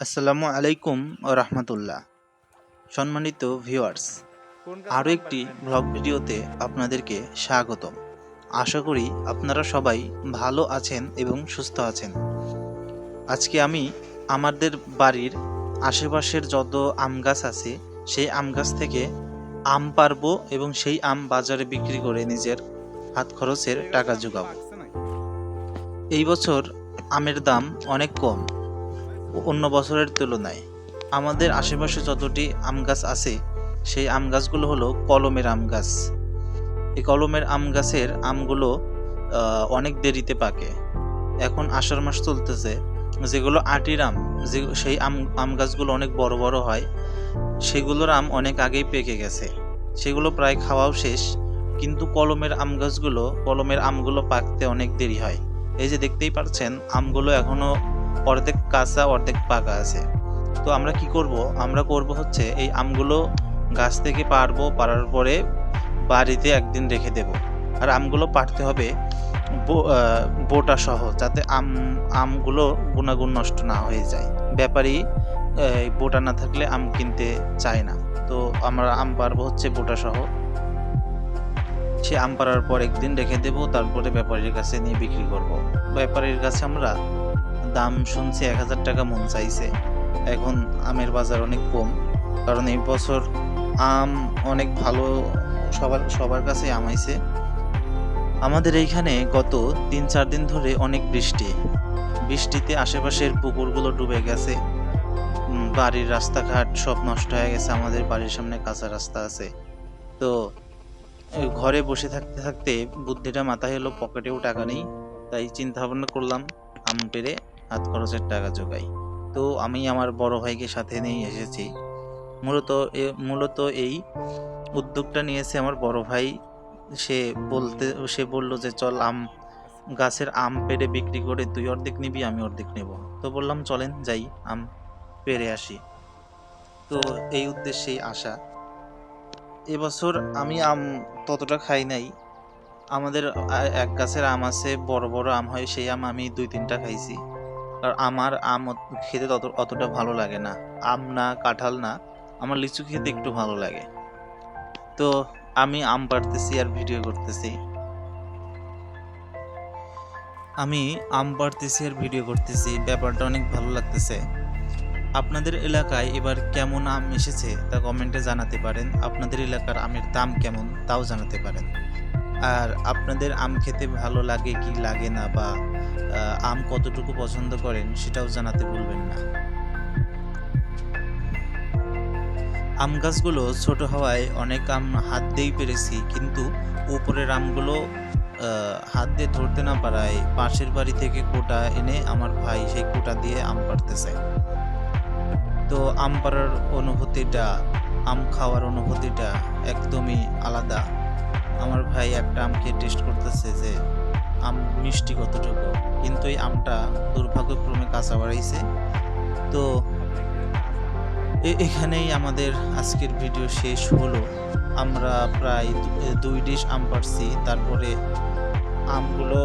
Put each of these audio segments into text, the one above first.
আসসালামু আলাইকুম ও রহমতুল্লাহ। সম্মানিত ভিউয়ার্স, আরও একটি ব্লগ ভিডিওতে আপনাদেরকে স্বাগতম। আশা করি আপনারা সবাই ভালো আছেন এবং সুস্থ আছেন। আজকে আমি আমাদের বাড়ির আশেপাশের যত আম গাছ আছে, সেই আম গাছ থেকে আম পারব এবং সেই আম বাজারে বিক্রি করে নিজের হাত খরচের টাকা জোগাবো এই বছর আমের দাম অনেক কম। অন্য বছরের তুলনায়। আমাদের আশেপাশে যতটি আম গাছ আছে, সেই আম গাছগুলো হলো কলমের আম গাছ। এই কলমের আম গাছের আমগুলো অনেক দেরিতে পাকে। এখন আষাঢ় মাস চলতেছে, যেগুলো আটির আম, যে সেই আম আম গাছগুলো অনেক বড় বড় হয়, সেগুলোর আম অনেক আগেই পেকে গেছে। সেগুলো প্রায় খাওয়াও শেষ, কিন্তু কলমের আম গাছগুলো, কলমের আমগুলো পাকতে অনেক দেরি হয়। এই যে দেখতেই পাচ্ছেন আমগুলো এখনও অর্ধেক কাঁচা, অর্ধেক পাকা আছে। তো আমরা কি করব? আমরা করব হচ্ছে এই আমগুলো গাছ থেকে পারব, পারার পরে বাড়িতে একদিন রেখে দেব। আর আমগুলো পারতে হবে বোটা সহ, যাতে আম, আমগুলো গুণাগুণ নষ্ট না হয়ে যায়। ব্যাপারী বোটা না থাকলে আম কিনতে চায় না। তো আমরা আম পারব হচ্ছে বোটা সহ। সে আম পাড়ার পর একদিন রেখে দেবো, তারপরে ব্যাপারীর কাছে নিয়ে বিক্রি করব। ব্যাপারীর কাছে আমরা দাম শুনছি এক হাজার টাকা মন চাইছে। এখন আমের বাজার অনেক কম, কারণ এই বছর আম অনেক ভালো সবার সবার কাছে আম আইছে। আমাদের এইখানে গত তিন চার দিন ধরে অনেক বৃষ্টি। বৃষ্টিতে আশেপাশের পুকুরগুলো ডুবে গেছে। বাড়ির রাস্তাঘাট সব নষ্ট হয়ে গেছে, আমাদের বাড়ির সামনে কাঁচা রাস্তা আছে। তো ঘরে বসে থাকতে থাকতে বুদ্ধিটা মাথায় এলো, পকেটেও টাকা নেই। তাই চিন্তা ভাবনা করলাম, আম পেরে হাত খরচের টাকা জোগাই। তো আমি আমার বড় ভাইকে সাথে নিয়ে এসেছি। মূলত মূলত এই উদ্যোগটা নিয়েছে আমার বড় ভাই। সে বলতে, সে বলল যে, চল আম, গাছের আম পেড়ে বিক্রি করে তুই অর্ধেক নিবি, আমি অর্ধেক নেব। তো বললাম, চলেন যাই, আম পেরে আসি। তো এই উদ্দেশ্যেই আসা। এবছর আমি আম ততটা খাই নাই। আমাদের এক গাছের আম আছে, বড় বড় আম হয়, সেই আম আমি দুই তিনটা খাইছি। আর আমার আম খেতে তত, অতটা ভালো লাগে না। আম না, কাঁঠাল না, আমার লিচু খেতে একটু ভালো লাগে। তো আমি আম পাড়তেছি আর ভিডিও করতেছি। আমি আম পাড়তেছি আর ভিডিও করতেছি, ব্যাপারটা অনেক ভালো লাগতেছে। আপনাদের এলাকায় এবার কেমন আম এসেছে তা কমেন্টে জানাতে পারেন। আপনাদের এলাকার আমের দাম কেমন তাও জানাতে পারেন। আর আপনাদের আম খেতে ভালো লাগে কি লাগে না বা আম কতটুকু পছন্দ করেন সেটাও জানাতে ভুলবেন না। আম গাছগুলো ছোট হওয়ায় অনেক আম হাত দিয়েই পেরেছি, কিন্তু উপরের আমগুলো হাত দিয়ে ধরতে না পারায় পাশের বাড়ি থেকে কোটা এনে আমার ভাই সেই কোটা দিয়ে আম পাড়তেছে তো আম পাড়ার অনুভূতিটা, আম খাওয়ার অনুভূতিটা একদমই আলাদা। আমার ভাই একটা আমকে টেস্ট করতেছে যে, আম মিষ্টি কতটুকু? কিন্তু এই আমটা দুর্ভাগ্যক্রমে কাঁচা বাড়াইছে। তো এখানেই আমাদের আজকের ভিডিও শেষ হলো। আমরা প্রায় দুই ডিশ আম পারছি। তারপরে আমগুলো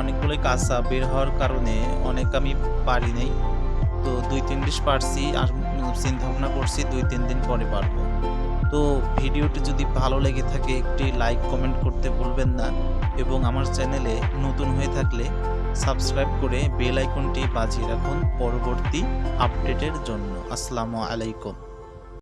অনেকগুলোই কাঁচা বের হওয়ার কারণে অনেক আমি পারি নাই। তো দুই, তিন ডিশ পারছি আর চিন্তা ভাবনা করছি দুই, তিন দিন পরে পারব। তো ভিডিওটি যদি ভালো লেগে থাকে, একটি লাইক, কমেন্ট করতে ভুলবেন না এবং আমার চ্যানেলে নতুন হয়ে থাকলে সাবস্ক্রাইব করে বেল আইকনটি বাজিয়ে রাখুন পরবর্তী আপডেটের জন্য। আসসালামু আলাইকুম।